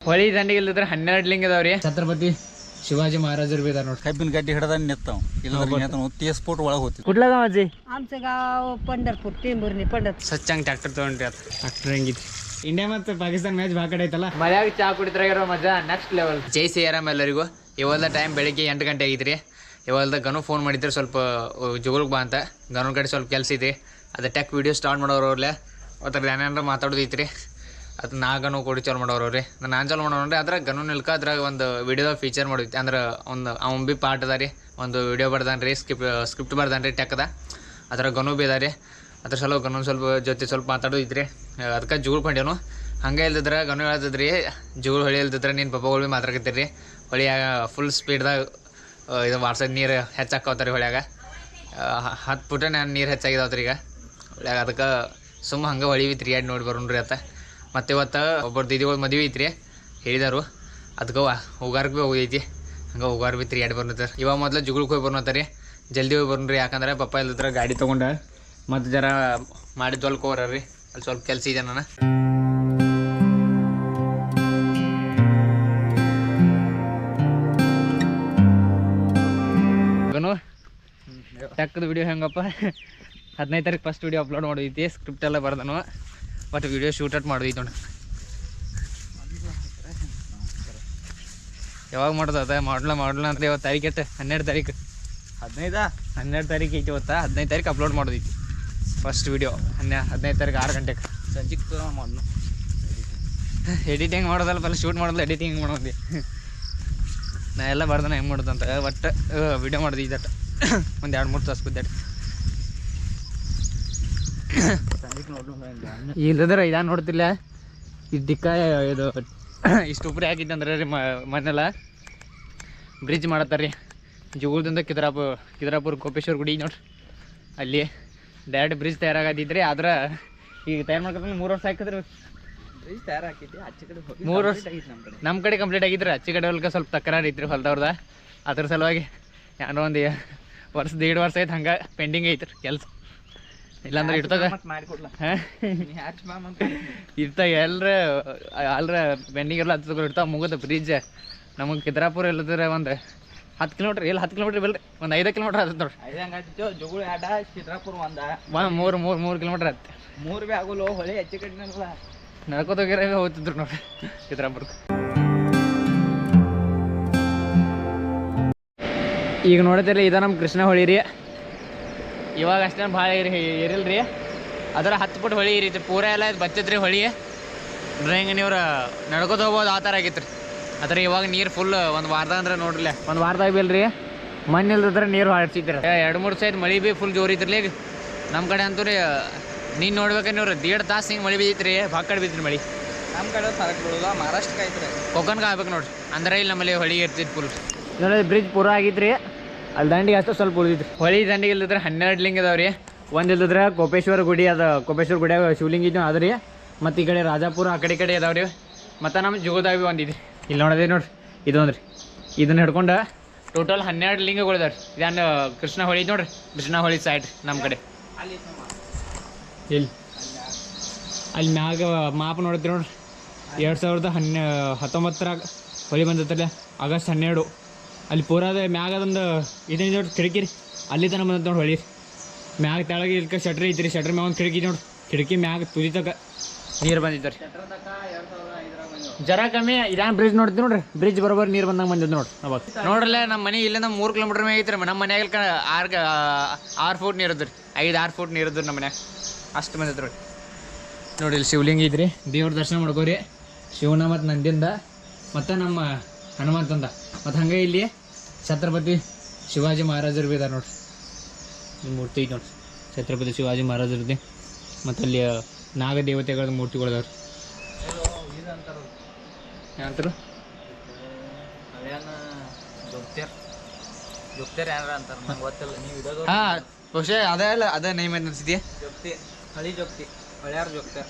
ಹೊಳಿ ದಂಡಿಗೆ ಇಲ್ದಿದ್ರೆ ಹನ್ನೆರಡು ಲಿಂಗ ಅದಾವ್ರಿ ಛತ್ರಪತಿ ಶಿವಾಜಿ ಮಹಾರಾಜರು ಬಿ ಇದಾರ ನೋಡ್ರಿ ಕಬ್ಬಿನ ಗಡ್ಡಿ ಹಿಡ್ದ ನಿಂತಾವ ಇಲ್ಲ ತೇಸ್ಪೋಟ್ ಒಳಗೆ ಹೋಗ್ತಿದ್ವಿ ಕುಟ್ಲಾಗ ಅಜ್ಜಿ आमचं गाव पंढरपूर टेंभुर्णी पंढरपूर ಸಚ್ಚಂಗ್ ಟ್ರ್ಯಾಕ್ಟರ್ ತಗೊಂಡ್ರಿ ಅದು ಟ್ರ್ಯಾಕ್ಟರ್ ಹೆಂಗಿತ್ತು ಇಂಡಿಯಾ ಮತ್ತು ಪಾಕಿಸ್ತಾನ ಮ್ಯಾಚ್ ಬಾ ಕಡೆ ಐತಲ್ಲ ಮನ್ಯಾಗ ಚಾ ಕುಡಿದ್ರಾಗಿರೋ ಮಜಾ ನೆಕ್ಸ್ಟ್ ಲೆವೆಲ್ ಜೈ ಸಿ ಆರಾಮ್ ಎಲ್ಲರಿಗೂ ಇವಾಗದ ಟೈಮ್ ಬೆಳಿಗ್ಗೆ ಎಂಟು ಗಂಟೆ ಆಗಿದ್ರಿ ಇವಾಗದ ಗನು ಫೋನ್ ಮಾಡಿದ್ರೆ ಸ್ವಲ್ಪ ಜುಗುಲ್ಗೆ ಬಾ ಅಂತ ಗನು ಕಡೆ ಸ್ವಲ್ಪ ಕೆಲಸ ಐತಿ ಅದು ಟೆಕ್ ವಿಡಿಯೋ ಸ್ಟಾರ್ಟ್ ಮಾಡೋರು ಅವ್ರಲ್ಲೇ ಅದ್ರ ಏನೇನಾರ ಮಾತಾಡೋದೈತ್ರಿ ಅದು ನಾ ಗನು ಕೊಡಿ ಚಾಲು ಮಾಡೋರು ಅವ್ರಿ ನಾನು ಚಾಲು ರೀ ಅದ್ರ ಗನು ನಿಲ್ಕ ಅದ್ರಾಗ ಒಂದು ವಿಡಿಯೋದಾಗ ಫೀಚರ್ ಮಾಡೈತಿ ಅಂದ್ರೆ ಒಂದು ಅವ್ನು ಬಿ ಪಾರ್ಟ್ ಅದ ರೀ. ಒಂದು ವಿಡಿಯೋ ಬರ್ದಾನ ರೀ, ಸ್ಕಿಪ್, ಸ್ಕ್ರಿಪ್ಟ್ ಬರ್ದಾನೆ ರೀ ಟೆಕ್ದ. ಅದ್ರ ಗನು ಬಿ ಅದ ರೀ. ಅದ್ರ ಸಲ ಗನು ಸ್ವಲ್ಪ ಜೊತೆ ಸ್ವಲ್ಪ ಮಾತಾಡೋದಿತ್ರಿ ಅದಕ್ಕೆ ಜೂಳ್ ಕೊಂಡೇನು ಹಂಗೆ ಇಲ್ದಿದ್ರೆ ಗನು ಹೇಳ್ತಿದ್ರಿ ಜೂಳ್ ಹೊಳಿ ಇಲ್ದಿದ್ರೆ ನಿನ್ನ ಪಪ್ಪಗಳು ಭೀ ಮಾತಾಡ್ಕತ್ತೀರಿ ಹೊಳಿಯಾಗ ಫುಲ್ ಸ್ಪೀಡ್ದಾಗ ಇದು ವಾಟ್ಸಪ್ ನೀರು ಹೆಚ್ಚಾಕವ್ತಾರೆ ಹೊಳ್ಯಾಗ. ಹತ್ತು ಪುಟ ನಾನು ನೀರು ಹೆಚ್ಚಾಗಿದಾವ್ರಿ ಈಗ ಹೊಳ್ಯಾಗ ಅದಕ್ಕೆ ಸುಮ್ಮ ಹಂಗೆ ಹೊಳಿವಿತ್ತು ರೀ ಎರಡು ನೋಡಿ ಬರೋಣ್ರಿ ಅತ್ತ. ಮತ್ತು ಇವತ್ತು ಒಬ್ಬರು ದಿದಿಗಳು ಮದುವೆ ಐತ್ರಿ, ಹೇಳಿದಾರು. ಅದಕ್ಕವ ಹೋಗಾರ್ಗೆ ಭೀ ಹೋಗೈತಿ ಹಂಗೆ ಹೋಗಾರ್ ಬಿ ತ್ರೀ ಎರಡು ಬರ್ನತ್ತಾರ ಇವಾಗ ಮೊದಲು ಜುಗುಳ್ಗೆ ಹೋಗಿ ಬರ್ನತ್ತಾರಿ ಜಲ್ದಿ ಹೋಗಿ ಬರ್ರಿ ಯಾಕಂದ್ರೆ ಪಪ್ಪ ಇಲ್ಲದ್ರ ಗಾಡಿ ತೊಗೊಂಡ ಮತ್ತು ಜರ ಮಾಡಿ ಹೊಲ್ಕ್ ಹೋಗ್ರಿ ಅಲ್ಲಿ ಸ್ವಲ್ಪ ಕೆಲಸ ಇದೆ ನಾನು ಗನು ಟಕ್ಕದ ವಿಡಿಯೋ ಹೆಂಗಪ್ಪ? ಹದಿನೈದು ತಾರೀಕು ಫಸ್ಟ್ ವಿಡಿಯೋ ಅಪ್ಲೋಡ್ ಮಾಡೈತಿ ಸ್ಕ್ರಿಪ್ಟ್ ಎಲ್ಲ ಬರ್ದನು. ಬಟ್ ವಿಡಿಯೋ ಶೂಟ್ ಔಟ್ ಮಾಡಿದ್ವಿ ನೋಡಿ. ಯಾವಾಗ ಮಾಡೋದು ಅದ? ಮಾಡಲ ಮಾಡಲ ಅಂದ್ರೆ ಇವತ್ತು ತಾರೀಕು ಎಷ್ಟು? ಹನ್ನೆರಡು ತಾರೀಕು. ಹದಿನೈದಾ? ಹನ್ನೆರಡು ತಾರೀಕು ಐತಿ ಇವತ್ತು. ಹದಿನೈದು ತಾರೀಕು ಅಪ್ಲೋಡ್ ಮಾಡೋದೈತಿ ಫಸ್ಟ್ ವಿಡಿಯೋ ಹನ್ನೆ ಹದಿನೈದು ತಾರೀಕು ಆರು ಗಂಟೆಗೆ ಸಂಜಿಕ್ ಮಾಡೋಣ ಎಡಿಟಿಂಗ್ ಮಾಡೋದಲ್ಲ ಪಲ್ಲ ಶೂಟ್ ಮಾಡೋದಲ್ಲ ಎಡಿಟಿಂಗ್ ಮಾಡೋದು? ನಾ ಎಲ್ಲ ಬರ್ದನ ಹೆಂಗೆ ಮಾಡೋದು ಅಂತ. ಒಟ್ಟು ವಿಡಿಯೋ ಮಾಡೋದು ಇದಟ್ಟು ಒಂದು ಎರಡು ಮೂರು ತಾಸು ನೋಡ್ಲು ಇಲ್ಲದ್ರೆ ಇದಾ ನೋಡ್ತಿಲ್ಲ ಇದು ದಿಕ್ಕ ಇದು ಇಷ್ಟು ಉಪ್ರಿ ಹಾಕಿದ್ದಂದ್ರೆ ರೀ ಮನೆಲ್ಲ ಬ್ರಿಡ್ಜ್ ಮಾಡತ್ತಾರ ರೀ ಜುಗುಲ್ದಿಂದ ಕಿದ್ರಾಪು ಕಿದ್ರಾಪುರ ಕೋಪೇಶ್ವರ ಗುಡಿ ನೋಡ್ರಿ ಅಲ್ಲಿ ಡೈರೆಕ್ಟ್ ಬ್ರಿಡ್ಜ್ ತಯಾರಾಗದಿದ್ರಿ ಆದ್ರೆ ಈಗ ತಯಾರು ಮಾಡ್ಕೊಂಡ್ರೆ ಮೂರು ವರ್ಷ ಹಾಕಿದ್ರೆ ಮೂರು ವರ್ಷ ನಮ್ಮ ಕಡೆ ನಮ್ಮ ಕಡೆ ಕಂಪ್ಲೀಟ್ ಆಗಿದ್ರೆ ಅಚ್ಚಿ ಕಡೆ ಹೊಲ್ಕ ಸ್ವಲ್ಪ ತಕರಾರು ಐತ್ರಿ ಹೊಲ್ದವ್ರದ ಅದ್ರ ಸಲುವಾಗಿ ಯಾರೋ ಒಂದು ವರ್ಷ ದೇಡ್ ವರ್ಷ ಆಯ್ತು ಹಂಗೆ ಪೆಂಡಿಂಗ್ ಐತ್ರಿ ಕೆಲಸ ಇಲ್ಲಾಂದ್ರೆ ಅಂತ ಇರ್ತಾವ ಎಲ್ರ ಅಲ್ರ ಬೆಂಡಿಂಗ್ ಎಲ್ಲ ಹತ್ತದ ಇರ್ತಾವ ಮುಗದ ಬ್ರಿಡ್ಜ್ ನಮಗೆ ಕಿದ್ರಾಪುರ ಇಲ್ಲದ್ರೆ ಒಂದು ಹತ್ತು ಕಿಲೋಮೀಟರ್ ಇಲ್ಲ ಹತ್ತು ಕಿಲೋಮೀಟರ್ ಬಿಲ್ರಿ ಒಂದು ಐದು ಕಿಲೋಮೀಟರ್ ಆಗುತ್ತೆ ನೋಡ್ರಿ ಜಗುಳು ಆಟ ಚಿತ್ರಾಪುರ ಒಂದ. ಒಂದು ಮೂರು ಮೂರು ಮೂರು ಕಿಲೋಮೀಟ್ರ್ ಆಗುತ್ತೆ ಮೂರು ಬಿ ಆಗೋಲ್ಲ ಹೊಳೆ ಹೆಚ್ಚು ಕಡಿಮೆ ಅಲ್ಲ ನಡ್ಕೋತ ಹೋಗ್ತಿದ್ರು ನೋಡ್ರಿ ಚಿತ್ರಾಪುರಕ್ಕೆ ಈಗ ನೋಡಿದ್ರೆ ಇದ ನಮ್ಮ ಕೃಷ್ಣ ಹೊಳಿ ರೀ. ಇವಾಗ ಅಷ್ಟೇನು ಭಾಳ ಏರಿ ರೀ ಅದರ ಹತ್ತು ಫುಟ್ ಹೊಳಿ ರೀತಿ ಪೂರ ಎಲ್ಲ ಇದು ಬತ್ತೈತ್ರಿ ಹೊಳಿ. ಡ್ರಾಯಿಂಗ್ ನೀವ್ರ ನಡ್ಕೋತ ಹೋಗ್ಬೋದು ಆ ಥರ ಆಗೈತ್ರಿ. ಅದ್ರ ಇವಾಗ ನೀರು ಫುಲ್ ಒಂದು ವಾರದಾಗ ಅಂದ್ರೆ ನೋಡ್ರಿ ಒಂದು ವಾರದಾಗ ಬಿಲ್ರಿ ಮಣ್ಣು ಇಲ್ದಿದ್ರೆ ನೀರು ಹಾಡ್ಸಿದ್ರಿ ಎರಡು ಮೂರು ಸೈಡ್ ಮಳೆ ಬಿ ಫುಲ್ ಜೋರ್ ಇದ್ರಲಿ ಈಗ ನಮ್ಮ ಕಡೆ ಅಂತೂ ರೀ ನೀನು ನೋಡ್ಬೇಕಂದ್ರೆ ನೀವು ದೇಡ್ ತಾಸು ಹಿಂಗೆ ಮಳೆ ಬಿದ್ದೈತ್ರಿ ಭಾಳ ಕಡೆ ಬಿದ್ರಿ ಮಳೆ. ನಮ್ಮ ಕಡೆ ಫರಕ್ ಬೀಳೋದ ಮಹಾರಾಷ್ಟ್ರಕ್ಕೆ ಐತ್ರಿ. ಕೊಕ್ಕನ್ಗೆ ಆಗ್ಬೇಕು ನೋಡ್ರಿ. ಅಂದ್ರೆ ಇಲ್ಲಿ ನಮ್ಮಲ್ಲಿ ಹೊಳಿ ಇರ್ತಿತ್ತು ಫುಲ್ ನೋಡಿ ಬ್ರಿಡ್ಜ್ ಪೂರ ಆಗಿತ್ರಿ ಅಲ್ಲಿ ದಂಡಿಗೆ ಅಷ್ಟು ಸ್ವಲ್ಪ ಉಳಿದಿತ್ತು. ಹೊಳಿ ದಂಡಿಗೆ ಇಲ್ಲದ್ರೆ ಹನ್ನೆರಡು ಲಿಂಗ ಅದಾವ್ರಿ. ಒಂದು ಇಲ್ಲದ್ರೆ ಕೋಪೇಶ್ವರ ಗುಡಿ ಅದ ಕೋಪೇಶ್ವರ ಗುಡಿಯಾಗ ಶಿವಲಿಂಗ ಇದ್ದು ಅದ ರೀ ಮತ್ತು ಈ ಕಡೆ ರಾಜಾಪುರ ಆ ಕಡೆ ಕಡೆ ಅದಾವ್ರಿ. ಮತ್ತು ನಮ್ಮ ಭೀ ಒಂದಿದೆ. ಇಲ್ಲಿ ನೋಡೋದೇ ನೋಡ್ರಿ ಇದೊಂದು ರೀ ಇದನ್ನ ಹಿಡ್ಕೊಂಡು ಟೋಟಲ್ ಹನ್ನೆರಡು ಲಿಂಗಗಳು ಇದಾವೆ ರೀ ಇದನ್ನು ಕೃಷ್ಣ ಹೊಳಿ ನೋಡ್ರಿ. ಕೃಷ್ಣ ಹೊಳಿ ಸೈಡ್ ನಮ್ಮ ಕಡೆ. ಅಲ್ಲಿ ಇಲ್ಲಿ. ಅಲ್ಲಿ ಮ್ಯಾಗ ಮಾಪ್ ನೋಡಿದ್ರಿ ನೋಡ್ರಿ. ಎರಡು ಸಾವಿರದ ಹನ್ನೆ ಹತ್ತೊಂಬತ್ತರಾಗ ಹೊಳಿ ಬಂದತ್ತಲ್ಲ ಆಗಸ್ಟ್ ಹನ್ನೆರಡು. ಅಲ್ಲಿ ಪೂರಾದ ಮ್ಯಾಗ ಅದೊಂದು ಇದೆ ನೋಡಿ ಕಿಡಕಿ ರೀ. ಅಲ್ಲಿ ತನಕ ಬಂದತ್ತ ನೋಡಿ ಹೊಳಿ ಮ್ಯಾಗ ತೆಳಗೆ ಇದಕ್ಕೆ ಶಟ್ರ್ ಐತಿ ರೀ ಶಟ್ರ್ ಮ್ಯಾಗ ಒಂದು ಕಿಡಕಿ ನೋಡಿ. ಕಿಡಕಿ ಮ್ಯಾಗ ತುದಿ ತಕ ನೀರು ಬಂದಿತ್ತು ರೀ ಜರ ಕಮ್ಮಿ ಇದಾನ ಬ್ರಿಡ್ಜ್ ನೋಡ್ತೀವಿ ನೋಡ್ರಿ. ಬ್ರಿಡ್ಜ್ ಬರೋಬ್ಬರ ನೀರು ಬಂದಂಗೆ ಬಂದಿದ್ದು ನೋಡಿ. ಅವಾಗ. ನೋಡ್ರಲ್ಲ ನಮ್ಮ ಮನೆ ಇಲ್ಲಿಂದ ಮೂರು ಕಿಲೋಮೀಟರ್ ಮೇಲೆ ಐತ್ರಿ. ನಮ್ಮ ಮನೆಯಾಗ ಆರು ಆರು ಫೂಟ್ ನೀರು ಇದ್ರಿ ಐದು ಆರು ಫೂಟ್ ನೀರು ಇದ್ರಿ ನಮ್ಮ ಮನ್ಯಾಗ. ಅಷ್ಟು ಬಂದಿದ್ರು ನೋಡಿ ನೋಡಿ ಇಲ್ಲಿ ಶಿವಲಿಂಗ ಐತ್ರಿ. ದೇವ್ರ ದರ್ಶನ ಮಾಡ್ಕೋರಿ. ಶಿವನ ಮತ್ತು ನಂದಿಂದ ಮತ್ತು ನಮ್ಮ ಹನುಮಂತಂದ. ಮತ್ತು ಹಂಗೆ ಇಲ್ಲಿ ಛತ್ರಪತಿ ಶಿವಾಜಿ ಮಹಾರಾಜರು ಬಿ ಇದಾರೆ ನೋಡ್ರಿ. ಈ ಮೂರ್ತಿ ಐತೆ ನೋಡ್ರಿ. ಛತ್ರಪತಿ ಶಿವಾಜಿ ಮಹಾರಾಜರದ್ದು. ಮತ್ತು ಅಲ್ಲಿ ನಾಗದೇವತೆಗಳ ಮೂರ್ತಿಗಳು ಅದಾವ್ರಿ ಏನಂತಾರು ಹಾಂ ಬಹುಶಃ ಅದೇ ಅಲ್ಲ ಅದೇ ನೇಮ್ ಅಂತ ಅನ್ಸಿದ್ಯಾ? ಜೋಗ್ತಿ. ಹಳಿ ಜೋಗ್ತಿ. ಹಳ್ಯಾರ ಜೋಗ್ತೇರ್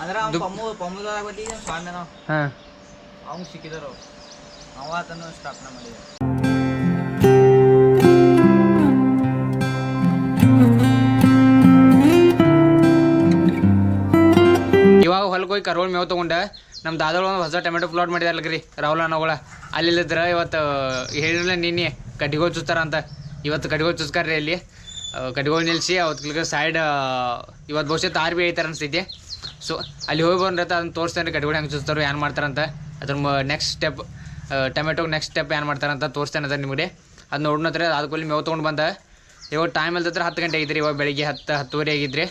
ಅಂದ್ರೆ ಅವ್ನು ಪಮ್ಮು ಪಮ್ಮುದಾಗ ಬಂದಿದ್ದ ಸ್ವಾಮಿ ನಾವು ಹಾಂ. ಅವ್ನು ಸಿಕ್ಕಿದರು ಅವ ಆತನು ಸ್ಥಾಪನೆ ಮಾಡಿದ ಇವಾಗ ಹೊಲಕ್ಕೆ ಹೋಗಿ ಕರೋಳ್ ಮೇವು ತೊಗೊಂಡೆ. ನಮ್ಮ ದಾದಳು ಒಂದು ಹೊಸ ಟೊಮೆಟೊ ಪ್ಲಾಟ್ ಮಾಡಿದಾರಲ್ಲ ರೀ, ರಾಹುಲ್ ಅನ್ನೋಗಳ ಅಲ್ಲಿಲ್ಲಿದ್ರ ಇವತ್ತು ಹೇಳಿಲ್ಲ ನಿನ್ನೆ ಕಟ್ಟಿಗೋಲ್ ಚುಚ್ತಾರ ಅಂತ. ಇವತ್ತು ಕಟ್ಟಿಗೋಲ್ ಚುಚ್ಕಾರ್ರಿ ಅಲ್ಲಿ. ಕಟ್ಟಿಗೋಲ್ ನಿಲ್ಲಿಸಿ ಅವತ್ತಿಗೆ ಸೈಡ್ ಇವತ್ತು ಬಹುಶಃ ತಾರ್ ಬಿ ಐತಾರ ಅನಿಸ್ತೈತಿ ಸೊ ಅಲ್ಲಿ ಹೋಗಿ ಬಂದ್ರೆ ಅದನ್ನ ತೋರಿಸ್ತಾನೆ ಕಟ್ಟಿಗೋಲ್ ಹೆಂಗೆ ಚುಚ್ತಾರೋ ಏನು ಮಾಡ್ತಾರಂತ ಅದ್ರ next step tomato next step ಏನು ಮಾಡ್ತಾರಂತ ತೋರಿಸ್ತೇನೆ ಅದ ನಿಮಗೆ. ಅದು ನೋಡ್ನತ್ರ ಅದಕ್ಕೂ ಮೇವು ತೊಗೊಂಡು ಬಂದ. ಇವಾಗ ಟೈಮ್ ಅಲ್ದತ್ರ ಹತ್ತು ಗಂಟೆ ಆಗಿದ್ರಿ, ಇವಾಗ ಬೆಳಿಗ್ಗೆ ಹತ್ತು, ಹತ್ತುವರೆ ಆಗಿದ್ರಿ.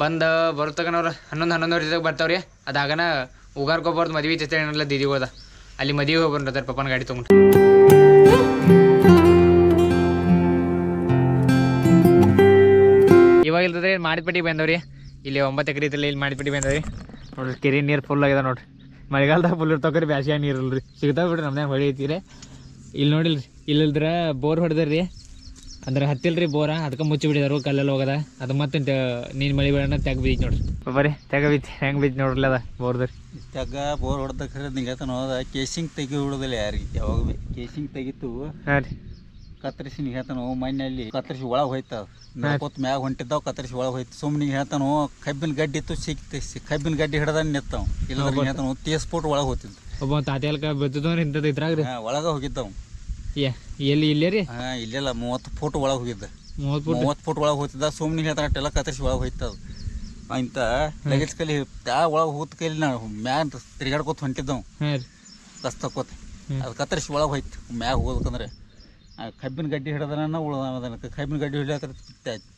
ಬಂದು ಬರ್ತಕನವ್ರು ಹನ್ನೊಂದು ಹನ್ನೊಂದುವರೆ ಜೊತೆಗೆ ಬರ್ತಾವ್ರಿ. ಅದಾಗನ ಉಗಾರ್ಕೊಬಾರ್ದು ಮದ್ವಿ ಜೊತೆ ಏನಲ್ಲ ಹೋದ. ಅಲ್ಲಿ ಮದುವೆ ಹೋಗಿ ಅದ್ರ ಪಪ್ಪನ ಗಾಡಿ ತೊಗೊಂಡು. ಇವಾಗ ಇಲ್ದ್ರೆ ಪಟ್ಟಿ ಬಂದವ್ರಿ. ಇಲ್ಲಿ ಒಂಬತ್ತು ಎಕರೆ ಇದ್ರಲ್ಲಿ ಇಲ್ಲಿ ಮಾಡಿಪಟ್ಟಿ ಬಂದವ್ರಿ. ನೋಡ್ರಿ ಕೆರೆ ನೀರು ಫುಲ್ ಆಗ್ಯದ ನೋಡ್ರಿ. ಮಳೆಗಾಲದಾಗ ಫುಲ್ ಇರ್ತಾವ್ರಿ ಬ್ಯಾಸಿಗೆ ನೀರು ಇಲ್ರಿ. ಸಿಗ್ತಾವ ಬಿಡ್ರಿ ನಮ್ದಾಗ ಹೊಳಿ ಐತಿರಿ. ಇಲ್ಲಿ ನೋಡಿಲ್ರಿ ಇಲ್ಲಿಲ್ದ್ರ ಬೋರ್ ಹೊಡೆದ್ರಿ. ಅಂದ್ರೆ ಹತ್ತಿಲ್ರಿ ಬೋರ ಅದಕ್ಕೆ ಮುಚ್ಚಿ ಬಿಡಿದಾರು ಕಲ್ಲೆಲ್ಲ ಹೋಗದ. ಅದು ಮತ್ತೆ ನೀನು ಮಳಿ ಬೇಡ ತೆಗ್ ಬೀಜ್ ನೋಡ್ರಿ. ಬರಿ ತೆಗ ಬೀಜ್ ಹೆಂಗ್ ಬೀಜ್ ನೋಡ್ರಲ್ಲ ಅದ ಬೋರ್ದ್ರಿ ತೆಗ ಬೋರ್ ಹೊಡ್ದ ನಿಗತನ ಹೋದ ಕೇಸಿಂಗ್ ತೆಗಿ ಹುಡುದಿಲ್ಲ ಯಾರಿಗೆ ಯಾವಾಗ ಬಿ. ಕೇಸಿಂಗ್ ತೆಗಿತು ಹಾಂ ರೀ. ಕತ್ತರಿಸಿ ನಿಗತನ ಮಣ್ಣಲ್ಲಿ ಕತ್ತರಿಸಿ ಒಳಗೆ ಹೋಯ್ತ. ನಡ್ಕೋತ ಮ್ಯಾಗ ಹೊಂಟಿದ್ದಾವ ಕತ್ತರಿಸಿ ಒಳಗೆ ಹೋಯ್ತು. ಸುಮ್ಮನೆ ಹೇಳ್ತಾನೋ ಕಬ್ಬಿನ ಗಡ್ಡಿ ಇತ್ತು ಸಿಕ್ತಿ ಕಬ್ಬಿನ ಗಡ್ಡಿ ಹಿಡ್ದ ನಿತ್ತಾವ ಇಲ್ಲ ಹೇಳ್ತಾನು ಒಳಗ್ ಒಳಗೆ ಹೋಗ್ತಿದ್ದ ಒಬ್ಬ ತಾತ್ಯಾಲ್ಕ ಬಿದ್ದದವ್ರು ಇಂಥದ್ದು ಇದ್ರಾಗ ರೀ ಹಾಂ ಒಳಗೆ ಹೋಗಿದ್ದಾವ. ಎಲ್ಲಿ ಇಲ್ಲೇ ರೀ? ಹಾ ಇಲ್ಲೆಲ್ಲ ಮೂವತ್ತು ಫೂಟ್ ಒಳಗೆ ಹೋಗಿದ್ದ. ಮೂವತ್ತು ಫುಟ್ ಮೂವತ್ತು ಫೂಟ್ ಒಳಗೆ ಹೋಗ್ತಿದ್ದ ಸುಮ್ಮನೆ ಹೇಳ್ತಾನೆ ಟೆಲ್ಲ ಕತ್ತರಿಸಿ ಒಳಗೆ ಹೋಯ್ತದ ಇಂಥ ಲಗೇಜ್ ಕಲಿ ಯಾ ಒಳಗೆ ಹೋದ ಕೈಲಿ ನಾ ಮ್ಯಾಗ ತಿರ್ಗಾಡ್ಕೊತ ಹೊಂಟಿದ್ದವು. ಹಾಂ ರೀ. ಕಸ್ ತಕೋತ ಹ್ಮ್. ಅದು ಕತ್ತರಿಸಿ ಒಳಗೆ ಹೋಯ್ತು. ಮ್ಯಾಗ ಹೋಗ್ಬೇಕಂದ್ರೆ ಆ ಕಬ್ಬಿನ ಗಡ್ಡಿ ಹಿಡ್ದನ ಉಳ್ದನ ಕಬ್ಬಿನ ಗಡ್ಡಿ ಹಿಡಿಯತ್ರ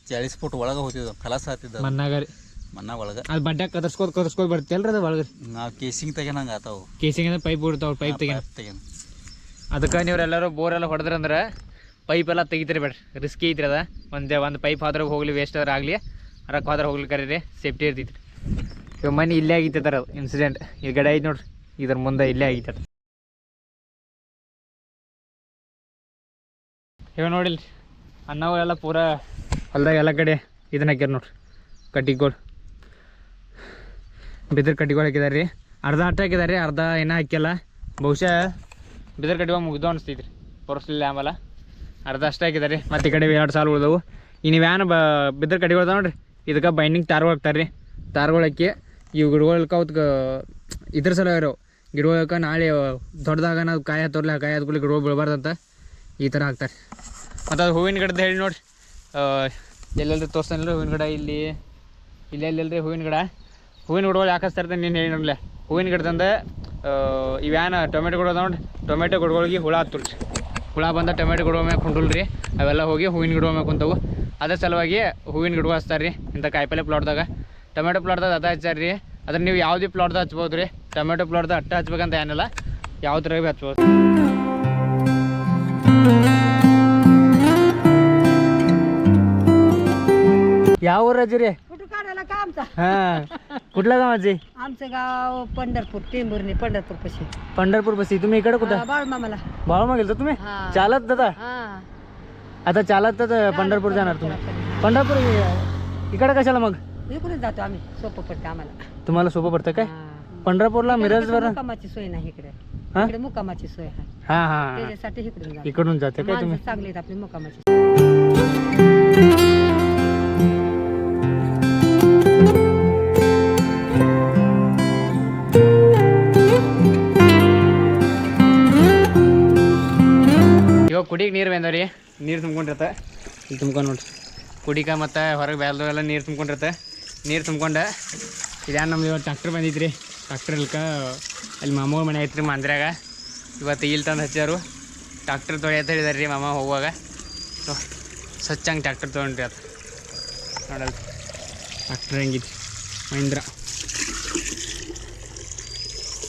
ಚಾಳಿಸ್ ಫುಟ್ ಒಳಗೆ ಹೋಗ್ತಿದ್ವು ಕಲಾಸ ಹತ್ತಿದ್ದ ಮನ್ನಾಗ ರೀ. ಮನ್ನ ಒಳಗೆ. ಅದು ಬಡ್ಡ ಕದರ್ಸ್ಕೋದ್ ಕದರ್ಸ್ಕೋದ್ ಬರ್ತಲ್ರಿ ಅದು ಒಳಗೆ ನಾವು ಕೇಸಿಂಗ್ ತೆಗೆನಂಗೆ ಆತಾವು. ಕೇಸಿಂಗ್ ಅಂದ್ರೆ ಪೈಪ್ ಬಿಡ್ತಾವ ಪೈಪ್ ತೆಗಿನ ತೆಗೆನ ಅದಕ್ಕೆ ಎಲ್ಲ ಹೊಡೆದ್ರಂದ್ರೆ ಪೈಪ್ ಎಲ್ಲ ತೆಗಿತೀರಿ ಬೇಡ್ರಿ. ರಿಸ್ಕಿ ಐತ್ರಿ ಅದ. ಒಂದೇ ಒಂದು ಪೈಪ್ ಆದ್ರೆ ಹೋಗ್ಲಿ ವೇಸ್ಟ್ ಆದ್ರೆ ಆಗಲಿ, ರೊಕ್ಕ ಹೋದ್ರೆ ಹೋಗ್ಲಿ ಕರೀರಿ ಸೇಫ್ಟಿ ಇರ್ತೈತ್ರಿ. ಇವ್ ಮನೆ ಇಲ್ಲೇ ಆಗಿತ್ತು ಇನ್ಸಿಡೆಂಟ್ ಈ ಗಡೆ ಐತೆ ನೋಡ್ರಿ, ಇದ್ರ ಮುಂದೆ ಇಲ್ಲೇ ಆಗಿತ್ತು. ಇವಾಗ ನೋಡಿಲ್ರಿ ಅನ್ನವೆಲ್ಲ ಪೂರ ಹೊಲ್ದಾಗ ಎಲ್ಲ ಕಡೆ ಇದನ್ನ ಹಾಕ್ಯಾರ ನೋಡ್ರಿ, ಕಟ್ಟಿಗೋಳು. ಬಿದ್ರ ಕಟ್ಟಿಗಳು ಹಾಕಿದಾರೆ ರೀ ಅರ್ಧ ಅಟ್ಟ ಹಾಕಿದಾರೆ ಅರ್ಧ ಏನ ಹಾಕಿಲ್ಲ ಬಹುಶಃ ಬಿದಿರು ಕಡೆ ಮುಗ್ದು ಅನಿಸ್ತೈತ್ರಿ ತೋರಿಸ್ಲಿಲ್ಲ ಆಮೇಲೆ. ಅರ್ಧ ಅಷ್ಟೇ ಹಾಕಿದಾರೆ ಮತ್ತು ಈ ಕಡೆ ಎರಡು ಸಾಲು ಉಳಿದವು. ಇನ್ನು ವ್ಯಾನ್ ಬ ಬಿದಿರು ಕಡೆ ಅದಾವ ನೋಡ್ರಿ. ಇದಕ್ಕೆ ಬೈಂಡಿಂಗ್ ತಾರ್ಗಳು ಹಾಕ್ತಾರೆ ರೀ. ತಾರ್ಗಳು ಹಾಕಿ ಇವು ಗಿಡಗಳ್ಕ ಅವತ್ತು ಇದ್ರ ಸಲ ಇರೋ ಗಿಡಗಳಕ್ಕೆ ನಾಳೆ ದೊಡ್ಡದಾಗ ನಾವು ಕಾಯಿ ಹತ್ತೋರ್ಲಿ ಆ ಕಾಯಿ ಹತ್ಕೊಳ್ಳಿ ಗಿಡಗಳು ಬೀಳಬಾರ್ದಂತ ಈ ಥರ ಹಾಕ್ತಾರೆ. ಮತ್ತು ಅದು ಹೂವಿನ ಗಿಡದ ಹೇಳಿ ನೋಡ್ರಿ. ಎಲ್ಲೆಲ್ಲರೂ ತೋರಿಸ್ತಾನಿಲ್ಲ ಹೂವಿನ ಗಿಡ ಇಲ್ಲಿ. ಇಲ್ಲಿ ಎಲ್ಲೆಲ್ರಿ ಹೂವಿನ ಗಿಡ. ಹೂವಿನ ಗಿಡಗಳು ಯಾಕೆ ಇರ್ತಾನೆ ನೀನು ಹೇಳಿ ನೋಡಲೇ. ಹೂವಿನ ಗಿಡದಿಂದ ಇವೇನು ಟೊಮೆಟೊ ನೋಡಿ. ಟೊಮೆಟೊ ಗಿಡಗಳಿಗೆ ಹುಳ ಹತ್ತುಲ್ರಿ ಹುಳ ಬಂದ ಟೊಮೆಟೊ ಗಿಡ ಮೇಲೆ ಕುಂಡಲ್ರಿ. ಅವೆಲ್ಲ ಹೋಗಿ ಹೂವಿನ ಗಿಡ ಮೇಲೆ ಕುಂತವು. ಅದೇ ಸಲುವಾಗಿ ಹೂವಿನ ಗಿಡ ಹಚ್ತಾರೆ ರೀ ಇಂಥ ಕಾಯಿಪಲ್ಲೆ ಪ್ಲಾಟ್ದಾಗ. ಟೊಮೆಟೊ ಪ್ಲಾಟ್ದಾಗ ಅದ ಹಚ್ಚಾರ ರೀ ಅದ್ರ ನೀವು ಯಾವುದೇ ಪ್ಲಾಟ್ದಾಗ ಹಚ್ಬೋದು ರೀ ಟೊಮೆಟೊ ಪ್ಲಾಟ್ದಾಗ ಅಟ್ಟ ಹಚ್ಬೇಕಂತ ಏನಿಲ್ಲ. ಯಾವ್ದ್ರಾಗ ಭೀ ಹಚ್ಬೋದು. ಯಾವ ಊರು ರಜೆ का आमचा? हां. कुठलं गाव अजय आमचं गाव पंढरपूर टेंभुर्णी पंढरपूर पशी. पंढरपूर बसी तुम्ही इकडे कुठं? बाळमामाला बाळमा गेलता तुम्ही? हा. चालत दादा? हा. आता चालत तर पंढरपूर जाणार तुम्ही. पंढरपूर इकडे कशाला मग? इकडून जातो आम्ही. सोपं पडतं आम्हाला. तुम्हाला सोपं पडतं काय? हा. पंढरपूरला इकडे मिरज कसं वर मुक्कामाची सोय नाही इकडे. हा? इकडे मुक्कामाची सोय आहे. हा हा. त्याच्यासाठी इकडून जातो. इकडून जाते काय तुम्ही? माणसं चांगली आहेत आपली मुक्कामाची ಕುಡಿಗೆ ನೀರು ಬಂದವ್ರಿ? ನೀರು ತುಂಬ್ಕೊಂಡಿರತ್ತೆ. ಇಲ್ಲಿ ತುಂಬ್ಕೊಂಡು ನೋಡ್ರಿ. ಕುಡಿಕ ಮತ್ತು ಹೊರಗೆ ಬ್ಯಾಲ್ದು ಎಲ್ಲ ನೀರು ತುಂಬ್ಕೊಂಡಿರತ್ತೆ. ನೀರು ತುಂಬ್ಕೊಂಡು. ಇದ್ಯಾನು ನಮ್ದು ಇವತ್ತು ಟ್ಯಾಕ್ಟ್ರ್ ಬಂದಿದ್ರಿ. ಟ್ಯಾಕ್ಟ್ರ್ ಇಲ್ಕ ಅಲ್ಲಿ ಮಾಮೂರ ಮನೆ ಐತ್ರಿ ಮಂದ್ರಾಗ ಇವತ್ತು ಇಲ್ಲಿ ತಂದು ಹಚ್ಚಾರು ಟ್ಯಾಕ್ಟ್ರ್ ತೊಳೆಯತ್ತ ಹೇಳಿದಾರೆ ರೀ ಮಾಮ ಹೋಗುವಾಗ. ಸೊ ಸ್ವಚ್ಛಂಗೆ ಟ್ಯಾಕ್ಟ್ರ್ ತೊಗೊಂಡ್ರಿ ಅದು. ನೋಡಲ್ಲ ಟ್ಯಾಕ್ಟ್ರ್ ಹೆಂಗಿತ್ತು ಮಹೀಂದ್ರ.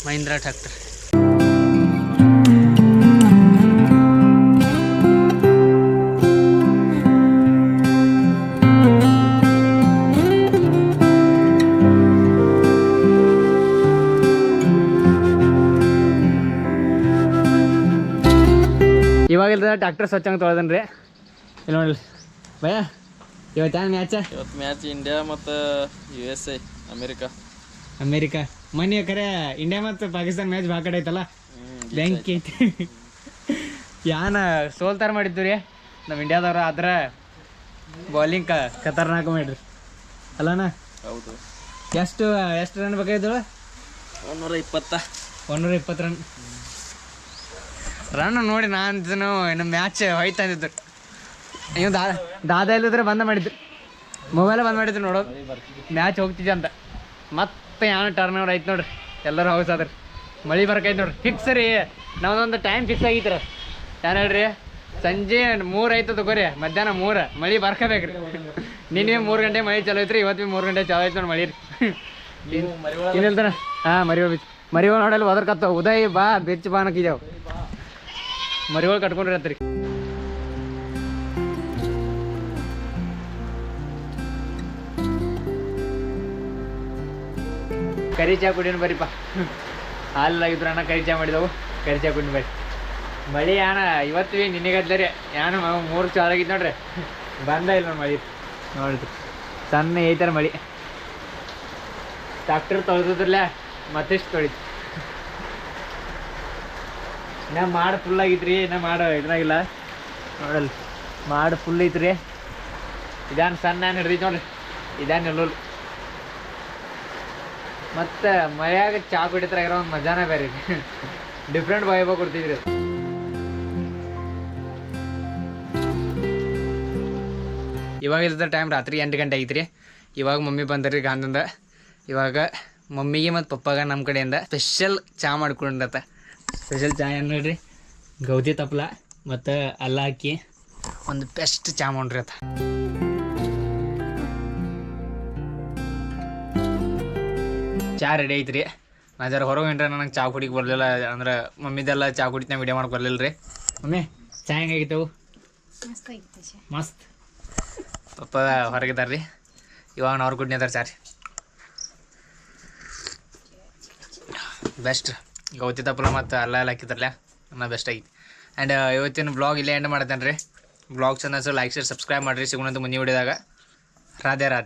ಮಹೀಂದ್ರ ಟ್ಯಾಕ್ಟ್ರ್ ಇವಾಗ ಇಲ್ದ ಟ್ಯಾಕ್ಟರ್ ಸ್ವಚ್ಛಂಗೆ ತೊಳೆದನ್ ರೀ ಇಲ್ಲಿ. ನೋಡ್ರಿ ಭಯ? ಇವತ್ತು ಏನು ಮ್ಯಾಚ? ಇವತ್ತು ಮ್ಯಾಚ್ ಇಂಡಿಯಾ ಮತ್ತು U S A America. America. ಮೊನ್ನೆ ಖರೆ ಇಂಡಿಯಾ ಮತ್ತು ಪಾಕಿಸ್ತಾನ ಮ್ಯಾಚ್ ಭಾಳ ಕಡೆ ಐತಲ್ಲ? ಬ್ಯಾಂಕ್ ಐತಿ ಯಾನ ಸೋಲ್ತಾರ ಮಾಡಿದ್ದು ರೀ? ನಮ್ಮ ಇಂಡಿಯಾದವ್ರು ಆದ್ರೆ ಬೌಲಿಂಗ್ ಕ ಖತರ್ನಾಕ್ ಮಾಡ್ರಿ ಅಲ್ಲಣ್ಣ? ಹೌದು. ಎಷ್ಟು ಎಷ್ಟು ರನ್ ಬೇಕಾಗಿದ್ದಳು? ಒಂದೂರ ಇಪ್ಪತ್ತ. ಒಂದೂರ ಇಪ್ಪತ್ತು ರನ್. ರನ್ ನೋಡಿ ನಾನು ಇನ್ನು ಮ್ಯಾಚ್ ಹೋಯ್ತಾ ಇದ್ದಿದ್ದು. ನೀವು ದಾ ದಾದ ಇಲ್ಲದ್ರೆ ಬಂದ ಮಾಡಿದ್ರು ಮೊಬೈಲ ಬಂದ್ ಮಾಡಿದ್ರು ನೋಡು. ಮ್ಯಾಚ್ ಹೋಗ್ತಿದ್ದೆ ಅಂತ. ಮತ್ತೆ ಯಾವ ಟರ್ನ್ ಓವರ್ ಐತೆ ನೋಡ್ರಿ. ಎಲ್ಲರೂ ಹೌಸ್ ಆದ್ರಿ. ಮಳೆ ಬರ್ಕೈತೆ ನೋಡ್ರಿ. ಫಿಕ್ಸ್ ರೀ. ನಾವೊಂದು ಟೈಮ್ ಫಿಕ್ಸ್ ಆಗಿತ್ತರ ಯಾರು ಹೇಳ್ರಿ? ಸಂಜೆ ಮೂರು ಆಯ್ತು ತಗೋರಿ. ಮಧ್ಯಾಹ್ನ ಮೂರು. ಮಳೆ ಬರ್ಕೋಬೇಕ್ರಿ. ನಿನ್ನೆ ಮೂರು ಗಂಟೆ ಮಳೆ ಚಲೋ ಐತ್ರಿ ಇವತ್ತು ಭೀ ಮೂರು ಗಂಟೆ ಚಲೋ ಐತೆ ನೋಡಿ ಮಳೆ ರೀ. ಮರಿ ಹಾಂ ಮರಿಗಳು ಬೀಚ್ ಮರಿಗಳು ನೋಡಲ್ಲಿ ಒದರ್ಕತ್ತ ಉದಯ್ ಬಾ ಬೆಚ್ಚ ಬಾ ಅನ್ನಕ್ಕಿದ್ದಾವ ಮರಿಗಳು ಕಟ್ಕೊಂಡಿರತ್ರಿ ಕರಿ ಚಾ ಕುಡಿಯೋಣ ಬರೀಪ ಹಾಲಾಗಿದ್ರು ಅಣ್ಣ ಕರಿ ಚಾ ಮಾಡಿದವು. ಕರಿ ಚಾ ಕುಡಿನ ಬರ್ರಿ ಮಳಿ ಯಾಣ ಇವತ್ತು ನಿನ್ನೆಗದ್ಲ ರೀ? ಮೂರು ಚಾಲ ಆಗಿತ್ತು ನೋಡ್ರಿ. ಬಂದ ಇಲ್ಲ ನೋಡಿ ಮಳಿ. ನೋಡಿದ್ರು ಸಣ್ಣ ಐತಾರ ಮಳಿ. ಟ್ರಾಕ್ಟರ್ ತೊಳೆದಿದ್ರಲ್ಲ ಮತ್ತಿಷ್ಟು ತೊಳಿತು. ನಾ ಮಾಡು ಫುಲ್ ಆಗಿತ್ರಿ ನಾ ಮಾಡು ಇದ್ರಾಗಿಲ್ಲ. ನೋಡಲ್, ಮಾಡು ಫುಲ್ ಐತ್ರಿ. ಇದಾನ್ ಸಣ್ಣ ನಾನು ಹಿಡ್ದೈತಿ ನೋಡ್ರಿ, ಇದಾನ್ ಎಲ್ಲೋಲ್. ಮತ್ತೆ ಮಳೆಯಾಗ ಚಾ ಇರೋ ಒಂದು ಮಜಾನೇ ಬೇರೆ. ಡಿಫ್ರೆಂಟ್ ವೈಭವ ಕೊಡ್ತಿದ್ರಿ. ಇವಾಗ ಇಲ್ಲದ ಟೈಮ್ ರಾತ್ರಿ ಎಂಟು ಗಂಟೆ ಐತ್ರಿ. ಇವಾಗ ಮಮ್ಮಿ ಬಂದ್ರಿ ಗಾಂಧಂದ ಇವಾಗ ಮಮ್ಮಿಗೆ ಮತ್ತು ಪಪ್ಪಾಗ ನಮ್ಮ ಕಡೆಯಿಂದ ಸ್ಪೆಷಲ್ ಚಾ ಮಾಡ್ಕೊಂಡತ್ತ ಸ್ಪೆಷಲ್ ಚಾ ಏನು ನೋಡ್ರಿ. ಗೌದಿ ತಪ್ಲ ಮತ್ತು ಅಲ್ಲ ಹಾಕಿ ಒಂದು ಬೆಸ್ಟ್ ಚಾ ಮಾಡ್ರಿ ಅತ್ತ ಚಾ ರೆಡಿ ಐತ್ರಿ. ನಾ ಜರ ಹೊರಗೆ ಹೊಂಟ್ರೆ ನನಗೆ ಚಾ ಕುಡಿಗೆ ಬರಲಿಲ್ಲ. ಅಂದ್ರೆ ಮಮ್ಮಿದೆಲ್ಲ ಚಾ ಕುಡಿತ ವಿಡಿಯೋ ಮಾಡಕ್ಕೆ ಬರಲಿಲ್ಲ ರೀ ಮಮ್ಮಿ ಚಾ ಹೆಂಗಾಗಿತ್ತವು ಮಸ್ತ್ ಪಪ್ಪ ಹೊರಗಿದ್ದಾರೆ ರೀ ಇವಾಗ ಅವ್ರ ಗುಡ್ನಿ ಅದಾರ ರೀ ಬೆಸ್ಟ್ ಗೌತಿ ತಪ್ಪಲ ಮತ್ತು ಅಲ್ಲ ಎಲ್ಲ ಹಾಕಿದ್ರಲ್ಲ? ನಾ ಬೆಸ್ಟ್ ಆಗಿತ್ತು ಆ್ಯಂಡ್ ಇವತ್ತಿನ ಬ್ಲಾಗ್ ಇಲ್ಲೇ ಎಂಡ್ ಮಾಡ್ತೇನೆ ರೀ ಬ್ಲಾಗ್ ಚಂದ ಲೈಕ್ ಶೇರ್ ಸಬ್ಸ್ಕ್ರೈಬ್ ಮಾಡಿರಿ. ಸಿಗೋಣಂತ ಮುಂದೆ ವಿಡಿಯೋದಾಗ ರಾಧೆ ರಾಧೆ.